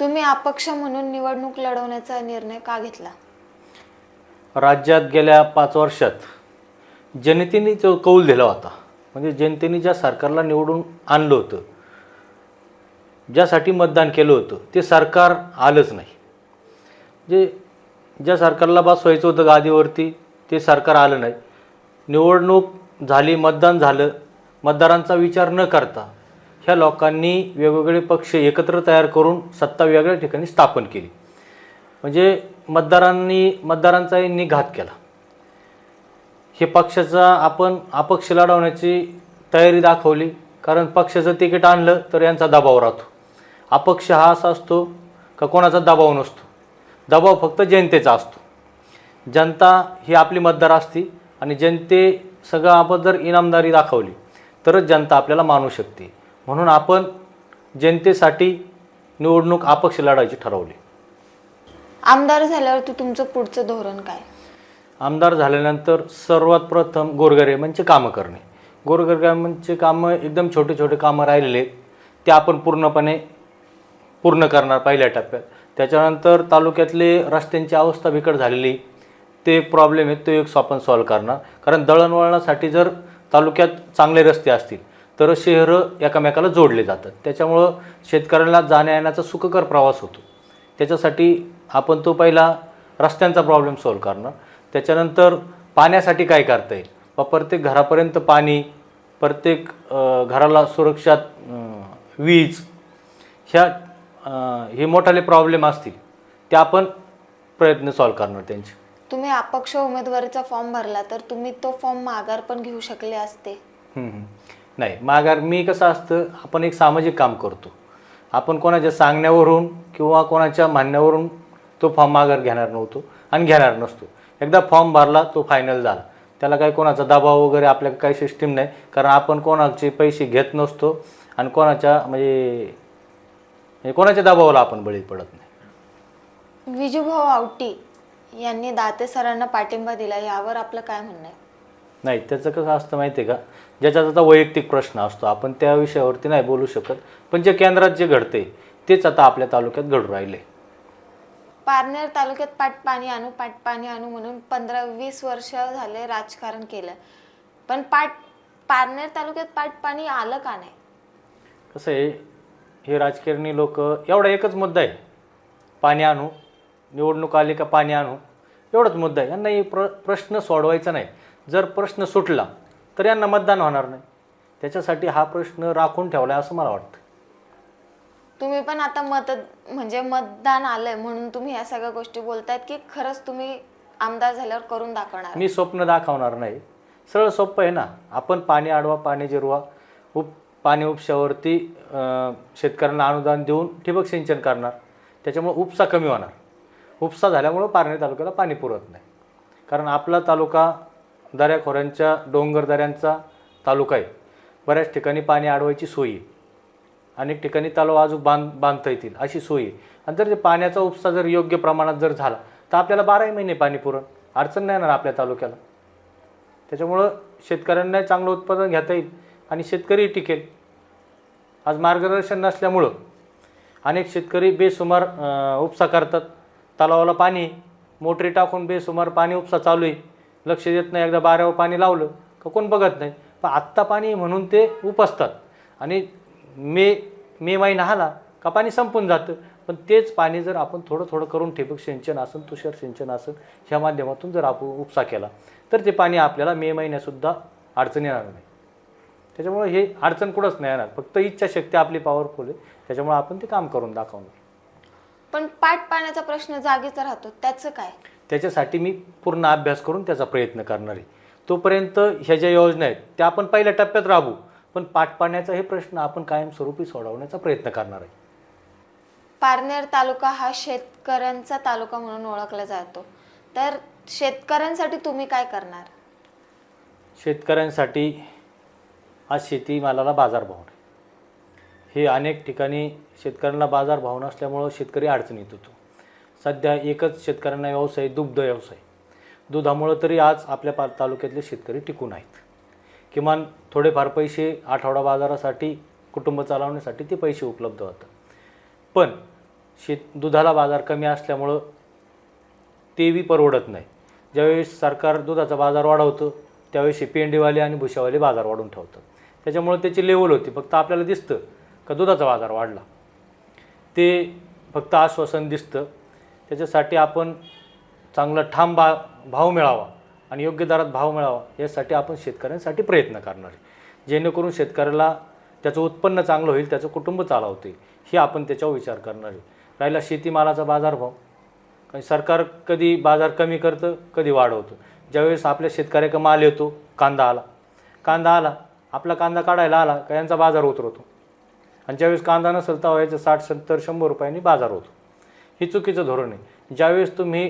तुम्ही अपक्ष म्हणून निवडणूक लढवण्याचा निर्णय का घेतला? राज्यात गेल्या पाच वर्षात जनतेने तो कौल दिला होता म्हणजे जनतेने ज्या सरकारला निवडून आणलं होतं ज्यासाठी मतदान केलं होतं ते सरकार आलंच नाही. जे ज्या सरकारला बसवायचं होतं गादीवरती ते सरकार आलं नाही. निवडणूक झाली मतदान झालं मतदारांचा विचार न करता ह्या लोकांनी वेगवेगळे पक्ष एकत्र तयार करून सत्ता वेगळ्या ठिकाणी स्थापन केली. म्हणजे मतदारांनी मतदारांचा यांनी घात केला. हे पक्षाचा आपण अपक्ष लढवण्याची तयारी दाखवली. कारण पक्षाचं तिकीट आणलं तर यांचा दबाव राहतो. अपक्ष हा असा असतो का कोणाचा दबाव नसतो. दबाव फक्त जनतेचा असतो. जनता ही आपली मतदार असती आणि जनते सगळं आपण जर इनामदारी दाखवली तरच जनता आपल्याला मानू शकते. म्हणून आपण जनतेसाठी निवडणूक अपक्ष लढायची ठरवली. आमदार झाल्यावर तू तुमचं पुढचं धोरण काय? आमदार झाल्यानंतर सर्वात प्रथम गोरगरिबांची कामं करणे. गोरगरिबांचे कामं एकदम छोटे छोटे कामं राहिलेले आहेत. ते आपण पूर्णपणे पूर्ण करणार पहिल्या टप्प्यात. त्याच्यानंतर तालुक्यातले रस्त्यांची अवस्था बिकट झालेली. ते एक प्रॉब्लेम आहे तो एक आपण सॉल्व करणार. कारण दळणवळणासाठी जर तालुक्यात चांगले रस्ते असतील तर शहरं एकामेकाला जोडले जातात. त्याच्यामुळं शेतकऱ्यांना जाण्या येण्याचा सुखकर प्रवास होतो. त्याच्यासाठी आपण तो पहिला रस्त्यांचा प्रॉब्लेम सॉल्व करणार. त्याच्यानंतर पाण्यासाठी काय करता येईल? व प्रत्येक घरापर्यंत पाणी प्रत्येक घराला सुरक्षात वीज ह्या हे मोठाले प्रॉब्लेम असतील ते आपण प्रयत्न सॉल्व करणार त्यांचे. तुम्ही अपक्ष उमेदवारीचा फॉर्म भरला तर तुम्ही तो फॉर्म माघार पण घेऊ शकले असते. नाही माघार मी कसं असतं आपण एक सामाजिक काम करतो. आपण कोणाच्या सांगण्यावरून किंवा कोणाच्या म्हणण्यावरून तो फॉर्म माघार घेणार नव्हतो आणि घेणार नसतो. एकदा फॉर्म भरला तो फायनल झाला. त्याला काही कोणाचा दबाव वगैरे आपल्याला काही सिस्टीम नाही कारण आपण कोणाचे पैसे घेत नसतो आणि कोणाच्या म्हणजे म्हणजे कोणाच्या दबावाला आपण बळी पडत नाही. विजूभाऊ आवटी यांनी दाते सरांना पाठिंबा दिला यावर आपलं काय म्हणणं आहे? नाही त्याचं कसं असतं माहिती आहे का? ज्याचा त्याचा वैयक्तिक प्रश्न असतो. आपण त्या विषयावरती नाही बोलू शकत. पण जे केंद्रात जे घडते तेच आता आपल्या तालुक्यात घडू राहिले. पारनेर तालुक्यात पाट पाणी आणू पाट पाणी आणू म्हणून पंधरा वीस वर्ष झाले राजकारण केलं. पण पाट पारनेर तालुक्यात पाट पाणी आलं का नाही? कसं आहे हे राजकारणी लोक एवढा एकच मुद्दा आहे. पाणी आणू निवडणूक आली का पाणी आणू एवढाच मुद्दा आहे. यांना हे प्र प्रश्न सोडवायचा नाही. जर प्रश्न सुटला तर यांना मतदान होणार नाही. त्याच्यासाठी हा प्रश्न राखून ठेवला आहे असं मला वाटतं. तुम्ही पण आता मत म्हणजे मतदान आलंय म्हणून तुम्ही या सगळ्या गोष्टी बोलतायत की खरंच तुम्ही आमदार झाल्यावर करून दाखवणार? मी स्वप्न दाखवणार नाही. सरळ सोपं आहे ना. आपण पाणी अडवा पाणी जिरवा. उप पाणी उपशावरती शेतकऱ्यांना अनुदान देऊन ठिबक सिंचन करणार. त्याच्यामुळे उपसा कमी होणार. उपसा झाल्यामुळं पारणे तालुक्याला पाणी पुरत नाही. कारण आपला तालुका दऱ्याखोऱ्यांच्या डोंगर दऱ्यांचा तालुका आहे. बऱ्याच ठिकाणी पाणी अडवायची सोयी आहे. अनेक ठिकाणी तलाव अजून बांध बांधता येतील अशी सोय आहे. आणि जर ते पाण्याचा उपसा जर योग्य प्रमाणात जर झाला तर आपल्याला बाराही महिने पाणी पुरण अडचण नाही येणार आपल्या तालुक्याला. त्याच्यामुळं शेतकऱ्यांना चांगलं उत्पादन घेता येईल आणि शेतकरी टिकेल. आज मार्गदर्शन नसल्यामुळं अनेक शेतकरी बेसुमार उपसा करतात. तलावाला पाणी मोटरी टाकून बेसुमार पाणी उपसा चालू आहे. लक्ष देत नाही. एकदा बाऱ्यावर पाणी लावलं का कोण बघत नाही. पण आत्ता पाणी म्हणून ते उपसतात. आणि मे मे महिना आला का पाणी संपून जातं. पण तेच पाणी जर आपण थोडं थोडं करून ठिबक सिंचन असेल तुषार सिंचन असेल ह्या माध्यमातून जर आपण उपसा केला तर ते पाणी आपल्याला मे महिन्यातसुद्धा अडचण येणार नाही. त्याच्यामुळे हे अडचण कुठंच नाही येणार. फक्त इच्छाशक्ती आपली पॉवरफुल आहे. त्याच्यामुळे आपण ते काम करून दाखवणार. पण पाट पाण्याचा प्रश्न जागीच राहतो. त्याचं काय? त्याच्यासाठी मी पूर्ण अभ्यास करून त्याचा प्रयत्न करणार आहे. तोपर्यंत ह्या ज्या योजना आहेत त्या आपण पहिल्या टप्प्यात राबू पण पाठपाण्याचा हे प्रश्न आपण कायमस्वरूपी सोडवण्याचा प्रयत्न करणार आहे. पारनेर तालुका हा शेतकऱ्यांचा तालुका म्हणून ओळखला जातो. तर शेतकऱ्यांसाठी तुम्ही काय करणार? शेतकऱ्यांसाठी आज शेतीमालाला बाजारभाव नाही. हे अनेक ठिकाणी शेतकऱ्यांना बाजारभाव नसल्यामुळं शेतकरी अडचणीत होतो. सध्या एकच शेतकऱ्यांना व्यवसाय दुग्ध व्यवसाय. दुधामुळं तरी आज आपल्या पा तालुक्यातले शेतकरी टिकून आहेत. किमान थोडेफार पैसे आठवडा बाजारासाठी कुटुंब चालवण्यासाठी ते पैसे उपलब्ध होतात. पण शेत दुधाला बाजार कमी असल्यामुळं तेबी परवडत नाही. ज्यावेळेस सरकार दुधाचा बाजार वाढवतं त्यावेळेस पेंडीवाले आणि भुशावाले बाजार वाढून ठेवतं त्याच्यामुळं त्याची लेवल होती. फक्त आपल्याला दिसतं का दुधाचा बाजार वाढला. ते फक्त आश्वासन दिसतं. त्याच्यासाठी आपण चांगला ठाम बा भाव मिळावा आणि योग्य दरात भाव मिळावा यासाठी आपण शेतकऱ्यांसाठी प्रयत्न करणार आहे. जेणेकरून शेतकऱ्याला त्याचं उत्पन्न चांगलं होईल त्याचं कुटुंब चालवते हे आपण त्याच्यावर विचार करणार आहे. राहिला शेतीमालाचा बाजारभाव. कारण सरकार कधी बाजार कमी करतं कधी वाढवतं. ज्यावेळेस आपल्या शेतकऱ्याचा माल येतो कांदा आला. कांदा आला आपला कांदा काढायला आला का यांचा बाजार उतरवतो. आणि ज्यावेळेस कांदा नसेल तर याचं साठ सत्तर शंभर रुपयांनी बाजार होतो. हे चुकीचं धोरण आहे. ज्यावेळेस तुम्ही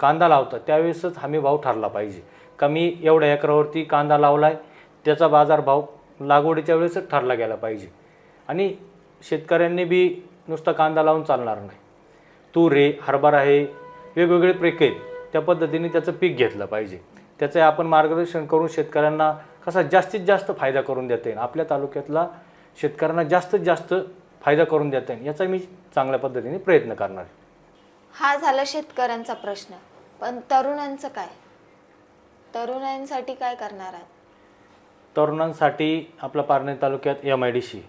कांदा लावता त्यावेळेसच हमी भाव ठरला पाहिजे. का मी एवढ्या एकरावरती कांदा लावला आहे त्याचा बाजारभाव लागवडीच्या वेळेसच ठरला गेला पाहिजे. आणि शेतकऱ्यांनी बी नुसता कांदा लावून चालणार नाही. तूर आहे हरभरा आहे वेगवेगळे प्रेक आहेत. त्या पद्धतीने त्याचं पीक घेतलं पाहिजे. त्याचं आपण मार्गदर्शन करून शेतकऱ्यांना कसा जास्तीत जास्त फायदा करून देता येईल. आपल्या तालुक्यातला शेतकऱ्यांना जास्तीत जास्त फायदा करून देता येईल याचा मी चांगल्या पद्धतीने प्रयत्न करणार आहे. हा झाला शेतकऱ्यांचा प्रश्न. पण तरुणांचं काय? तरुणांसाठी काय करणार आहात? तरुणांसाठी आपल्या पारनेर तालुक्यात M I D C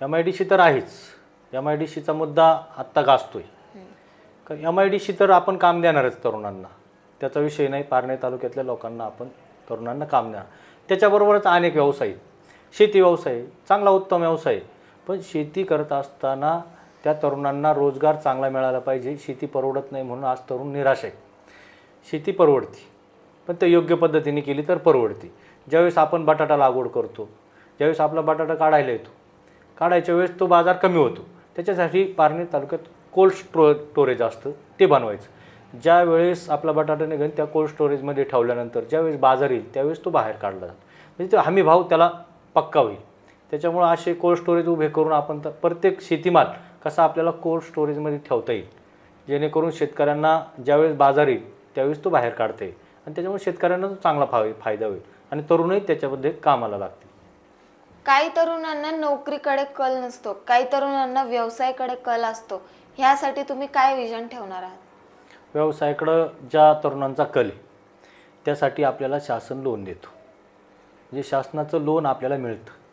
M I D C तर आहेच. एम आय डी सीचा मुद्दा आत्ता गाजतोय. कारण एम आय डी सी तर आपण काम देणारच तरुणांना. त्याचा विषय नाही पारनेर तालुक्यातल्या लोकांना आपण तरुणांना काम देणार. त्याच्याबरोबरच अनेक व्यवसाय. शेती व्यवसाय चांगला उत्तम व्यवसाय. पण शेती करत असताना त्या तरुणांना रोजगार चांगला मिळाला पाहिजे. शेती परवडत नाही म्हणून आज तरुण निराश आहे शेती परवडते. पण ते योग्य पद्धतीने केली तर परवडते. ज्यावेळेस आपण बटाटा लागवड करतो ज्यावेळेस आपला बटाटा काढायला येतो काढायच्या वेळेस तो बाजार कमी होतो. त्याच्यासाठी पारनेर तालुक्यात कोल्ड स्टो स्टोरेज असतं ते बनवायचं. ज्या वेळेस आपला बटाटा निघेल त्या कोल्ड स्टोरेजमध्ये ठेवल्यानंतर ज्यावेळेस बाजार येईल त्यावेळेस तो बाहेर काढला जातो. म्हणजे तो हमी भाव त्याला पक्का होईल. त्याच्यामुळं असे कोल्ड स्टोरेज उभे करून आपण तर प्रत्येक शेतीमाल कसा आपल्याला कोल्ड स्टोरेजमध्ये ठेवता येईल. जेणेकरून शेतकऱ्यांना ज्यावेळेस बाजार येईल त्यावेळेस तो बाहेर काढता येईल. आणि त्याच्यामुळे शेतकऱ्यांना तो चांगला फाय फायदा होईल. आणि तरुणही त्याच्यामध्ये कामाला लागतील. काही तरुणांना नोकरीकडे कल नसतो. काही तरुणांना व्यवसायाकडे कल असतो. ह्यासाठी तुम्ही काय विजन ठेवणार आहात? व्यवसायाकडं ज्या तरुणांचा कल आहे त्यासाठी आपल्याला शासन लोन देतो. म्हणजे शासनाचं लोन आपल्याला मिळतं.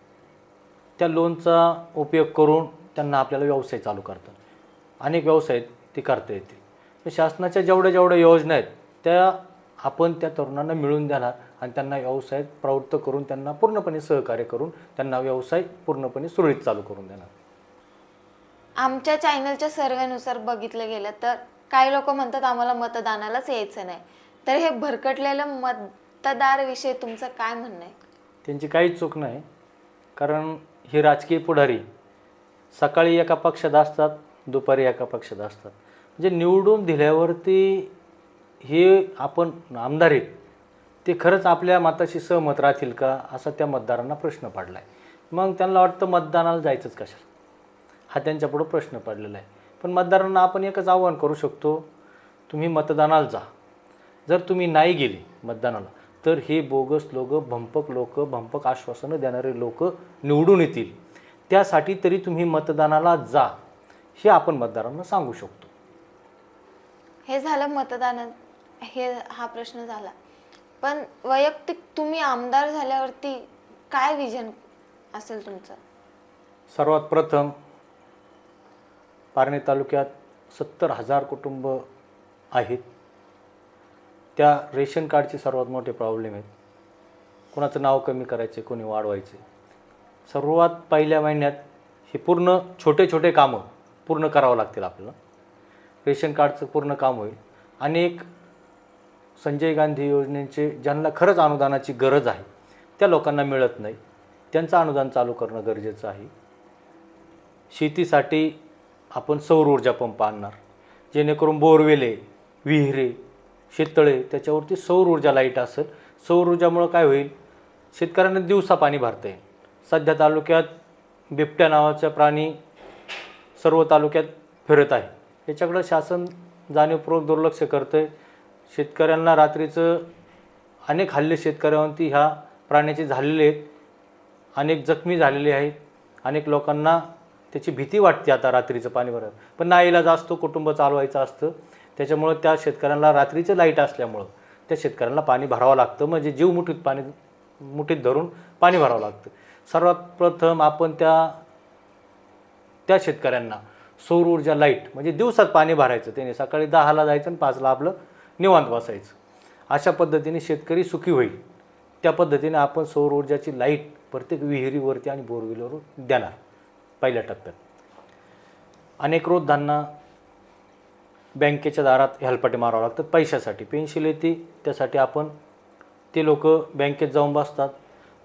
त्या लोनचा उपयोग करून त्यांना आपल्याला व्यवसाय चालू करतात. अनेक व्यवसाय ते करता येतील. शासनाच्या जेवढ्या जेवढ्या योजना आहेत त्या आपण त्या तरुणांना मिळून देणार आणि त्यांना व्यवसायात प्रवृत्त करून त्यांना पूर्णपणे सहकार्य करून त्यांना व्यवसाय पूर्णपणे सुरळीत चालू करून देणार. आमच्या चॅनलच्या सर्वेनुसार बघितलं गेलं तर काही लोक म्हणतात आम्हाला मतदानालाच यायचं नाही. तर हे भरकटलेलं मतदार विषयी तुमचं काय म्हणणं आहे? त्यांची काहीच चूक नाही. कारण हे राजकीय पुढारी सकाळी एका पक्षात असतात दुपारी एका पक्षात असतात. म्हणजे निवडून दिल्यावरती हे आपण आमदार आहेत ते खरंच आपल्या मताशी सहमत राहतील का असा त्या मतदारांना प्रश्न पडला आहे मग त्यांना वाटतं मतदानाला जायचंच कशाला? हा त्यांच्यापुढं प्रश्न पडलेला आहे. पण मतदारांना आपण एकच आव्हान करू शकतो तुम्ही मतदानाला जा. जर तुम्ही नाही गेले मतदानाला तर हे बोगस लोक भंपक लोक भंपक आश्वासनं देणारे लोक निवडून येतील. त्यासाठी तरी तुम्ही मतदानाला जा हे आपण मतदारांना सांगू शकतो. हे झालं मतदान हे हा प्रश्न झाला. पण वैयक्तिक तुम्ही आमदार झाल्यावरती काय विजन असेल तुमचं? सर्वात प्रथम पारणे तालुक्यात सत्तर हजार कुटुंब आहेत. त्या रेशन कार्डचे सर्वात मोठे प्रॉब्लेम आहेत कोणाचं नाव कमी करायचे कोणी वाढवायचे. सर्वात पहिल्या महिन्यात हे पूर्ण छोटे छोटे कामं पूर्ण करावं लागतील आपल्याला. रेशन कार्डचं पूर्ण काम होईल. आणि एक संजय गांधी योजनेचे ज्यांना खरंच अनुदानाची गरज आहे त्या लोकांना मिळत नाही. त्यांचं अनुदान चालू करणं गरजेचं आहे. शेतीसाठी आपण सौर ऊर्जा पंप आणणार. जेणेकरून बोरवेले विहिरे शेततळे त्याच्यावरती सौर ऊर्जा लाइट असेल. सौर ऊर्जामुळं काय होईल? शेतकऱ्यांना दिवसा पाणी भरता येईल सध्या तालुक्यात बिबट्या नावाचा प्राणी सर्व तालुक्यात फिरत आहे. याच्याकडं शासन जाणीवपूर्वक दुर्लक्ष करतं आहे शेतकऱ्यांना रात्रीचं अनेक हल्ले शेतकऱ्यांवरती ह्या प्राण्याचे झालेले आहेत. अनेक जखमी झालेले आहेत. अनेक लोकांना त्याची भीती वाटते आता रात्रीचं पाणी भरायला. पण नाईलाज असतो कुटुंब चालवायचं असतं. त्याच्यामुळं त्या शेतकऱ्यांना रात्रीचं लाइट असल्यामुळं त्या शेतकऱ्यांना पाणी भरावं लागतं. म्हणजे जीव मुठीत पाणी मुठीत धरून पाणी भरावं लागतं. सर्वात प्रथम आपण त्या त्या शेतकऱ्यांना सौर ऊर्जा लाइट म्हणजे दिवसात पाणी भरायचं. त्याने सकाळी दहाला जायचं आणि पाचला आपलं निवांत बसायचं. अशा पद्धतीने शेतकरी सुखी होईल. त्या पद्धतीने आपण सौर ऊर्जाची लाइट प्रत्येक विहिरीवरती आणि बोरविलवर देणार. पहिल्या टप्प्यात. अनेक वृद्धांना बँकेच्या दारात हेलपाटे मारावं लागतात पैशासाठी. पेन्शिल येते त्यासाठी आपण ते लोक बँकेत जाऊन बसतात.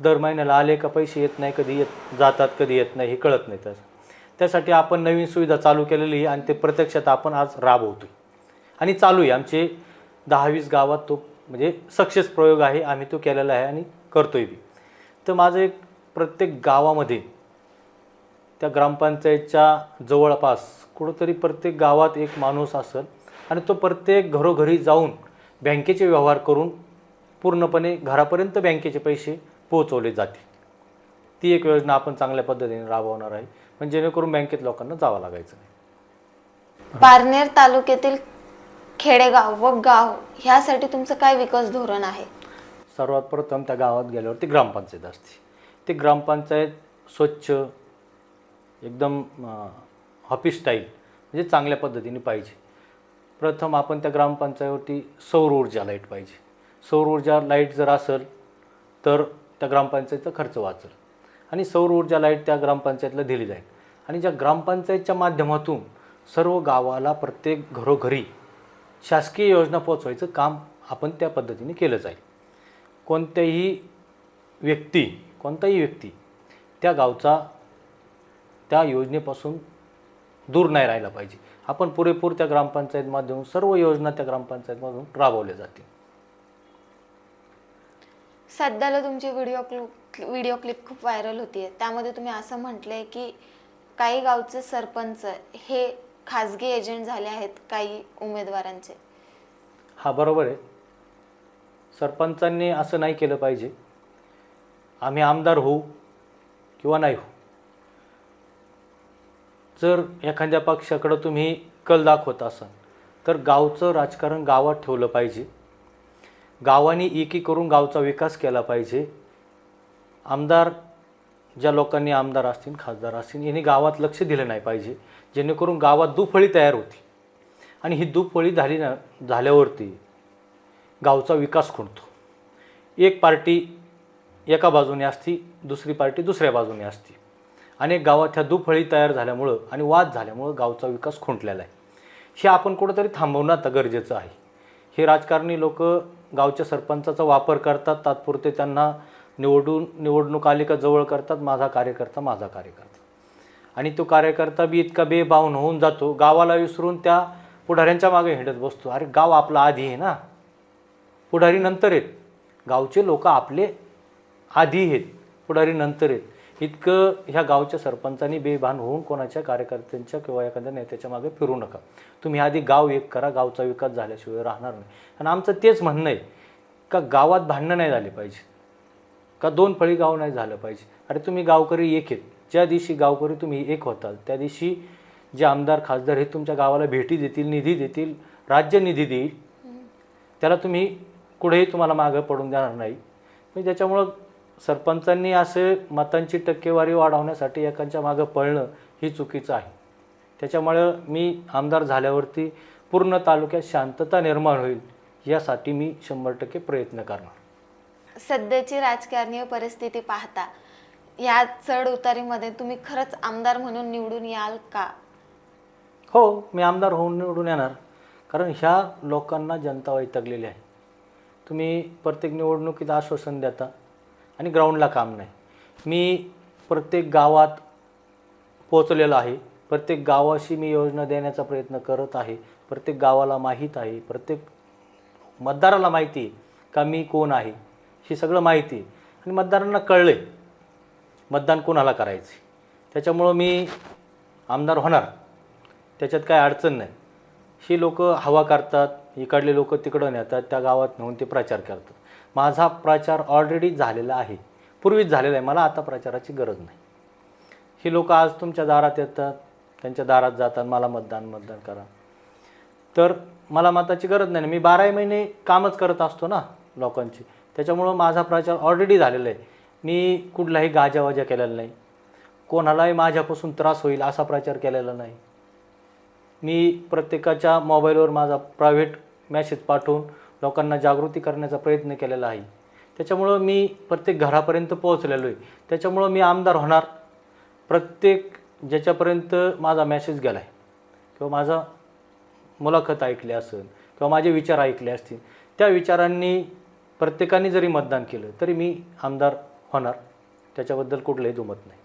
दर महिन्याला आले का पैसे येत नाही कधी येत जातात कधी येत नाही हे कळत नाही त्याचं. त्यासाठी आपण नवीन सुविधा चालू केलेली आहे आणि ते प्रत्यक्षात आपण आज राबवतो आणि चालू आहे. आमचे दहावीस गावात तो म्हणजे सक्सेस प्रयोग आहे आम्ही तो केलेला आहे आणि करतोय बी. तर माझं एक प्रत्येक गावामध्ये त्या ग्रामपंचायतच्या जवळपास कुठंतरी प्रत्येक गावात एक माणूस असेल आणि तो प्रत्येक घरोघरी जाऊन बँकेचे व्यवहार करून पूर्णपणे घरापर्यंत बँकेचे पैसे पोहोचवले जातील. ती एक योजना आपण चांगल्या पद्धतीने राबवणार आहे. म्हणजे जेणेकरून बँकेत लोकांना जावं लागायचं नाही. पारनेर तालुक्यातील खेडेगाव व गाव ह्यासाठी तुमचं काय विकास धोरण आहे? सर्वात प्रथम त्या गावात गेल्यावरती ग्रामपंचायत असते. ती ग्रामपंचायत स्वच्छ एकदम ऑफिस स्टाईल म्हणजे चांगल्या पद्धतीने पाहिजे. प्रथम आपण त्या ग्रामपंचायतीवरती सौर ऊर्जा लाइट पाहिजे. सौर ऊर्जा लाइट जर असेल तर त्या ग्रामपंचायतचा खर्च वाचेल. आणि सौर ऊर्जा लाइट त्या ग्रामपंचायतला दिली जाईल. आणि ज्या ग्रामपंचायतच्या माध्यमातून सर्व गावाला प्रत्येक घरोघरी शासकीय योजना पोचवायचं काम आपण त्या पद्धतीने केलं जाईल. कोणत्याही व्यक्ती कोणताही व्यक्ती त्या गावचा त्या योजनेपासून दूर नाही राहायला पाहिजे. आपण पुरेपूर त्या ग्रामपंचायत सर्व योजना त्या ग्रामपंचायतमधून राबवल्या जातील. सध्याला तुमची व्हिडिओ क्लिप व्हिडिओ क्लिप खूप व्हायरल होती त्यामध्ये तुम्ही असं म्हटलंय की काही गावचे सरपंच हे खाजगी एजंट झाले आहेत काही उमेदवारांचे. हा बरोबर आहे. सरपंचांनी असं नाही केलं पाहिजे. आम्ही आमदार होऊ किंवा नाही होऊ. जर एखाद्या पक्षाकडं तुम्ही कल दाखवत असाल तर गावचं राजकारण गावात ठेवलं पाहिजे. गावाने एकी करून गावचा विकास केला पाहिजे. आमदार ज्या लोकांनी आमदार असतील खासदार असतील यांनी गावात लक्ष दिलं नाही पाहिजे. जेणेकरून गावात दुफळी तयार होती. आणि ही दुफळी झाली ना झाल्यावरती गावचा विकास खुंटतो. एक पार्टी एका बाजूने असती दुसरी पार्टी दुसऱ्या बाजूने असती. अनेक गावात ह्या दुफळी तयार झाल्यामुळं आणि वाद झाल्यामुळं गावचा विकास खुंटलेला आहे. हे आपण कुठंतरी थांबवणं आता गरजेचं आहे. हे राजकारणी लोक गावच्या सरपंचाचा वापर करतात तात्पुरते त्यांना निवडून निवडणूक आली का जवळ करतात माझा कार्यकर्ता माझा कार्यकर्ता. आणि तो कार्यकर्ता बी इतका बेबावून होऊन जातो गावाला विसरून त्या पुढाऱ्यांच्या मागे हिंडत बसतो. अरे गाव आपला आधी आहे ना. पुढारी नंतर आहेत. गावचे लोक आपले आधी आहेत. पुढारी नंतर आहेत. इतकं ह्या गावच्या सरपंचांनी बेभान होऊन कोणाच्या कार्यकर्त्यांच्या किंवा एखाद्या नेत्याच्या मागे फिरू नका. तुम्ही आधी गाव एक करा गावचा विकास झाल्याशिवाय राहणार नाही. आणि आमचं तेच म्हणणं आहे का गावात भांडणं नाही झाली पाहिजे. का दोन फळी गाव नाही झालं पाहिजे. अरे तुम्ही गावकरी एक आहेत. ज्या दिवशी गावकरी तुम्ही एक होताल त्या दिवशी जे आमदार खासदार हे तुमच्या गावाला भेटी देतील निधी देतील राज्य निधी देईल त्याला तुम्ही कुठेही तुम्हाला मागं पडून देणार नाही. म्हणजे त्याच्यामुळं सरपंचांनी असे मतांची टक्केवारी वाढवण्यासाठी एकांच्या मागं पळणं ही चुकीचं आहे. त्याच्यामुळं मी आमदार झाल्यावरती पूर्ण तालुक्यात शांतता निर्माण होईल यासाठी मी शंभर टक्के प्रयत्न करणार. सध्याची राजकारणीय परिस्थिती पाहता या चढ उतारीमध्ये तुम्ही खरंच आमदार म्हणून निवडून याल का? हो मी आमदार होऊन निवडून येणार. कारण ह्या लोकांना जनता वैतागलेली आहे. तुम्ही प्रत्येक निवडणुकीत आश्वासन देता आणि ग्राउंडला काम नाही. मी प्रत्येक गावात पोचलेलो आहे. प्रत्येक गावाशी मी योजना देण्याचा प्रयत्न करत आहे. प्रत्येक गावाला माहीत आहे. प्रत्येक मतदाराला माहिती आहे का मी कोण आहे हे सगळं माहिती आणि मतदारांना कळलं आहे मतदान कोणाला करायचे. त्याच्यामुळं मी आमदार होणार. त्याच्यात काय अडचण नाही. ही लोक हवा करतात इकडले लोक तिकडं नेतात त्या गावात नेऊन ते प्रचार करतात. माझा प्रचार ऑलरेडी झालेला आहे. पूर्वीच झालेला आहे. मला आता प्रचाराची गरज नाही. ही लोक आज तुमच्या दारात येतात त्यांच्या दारात जातात मला मतदान मतदान करा. तर मला मताची गरज नाही. मी बाराही महिने कामच करत असतो ना लोकांची. त्याच्यामुळं माझा प्रचार ऑलरेडी झालेला आहे. मी कुठलाही गाजावाजा केलेला नाही. कोणालाही माझ्यापासून त्रास होईल असा प्रचार केलेला नाही. मी प्रत्येकाच्या मोबाईलवर माझा प्रायव्हेट मॅसेज पाठवून लोकांना जागृती करण्याचा प्रयत्न केलेला आहे. त्याच्यामुळं मी प्रत्येक घरापर्यंत पोहोचलेलो आहे त्याच्यामुळं मी आमदार होणार. प्रत्येक ज्याच्यापर्यंत माझा मॅसेज गेला आहे किंवा माझा मुलाखत ऐकली असेल किंवा माझे विचार ऐकले असतील त्या विचारांनी प्रत्येकाने जरी मतदान केलं तरी मी आमदार होणार. त्याच्याबद्दल कुठलंही दुमत नाही.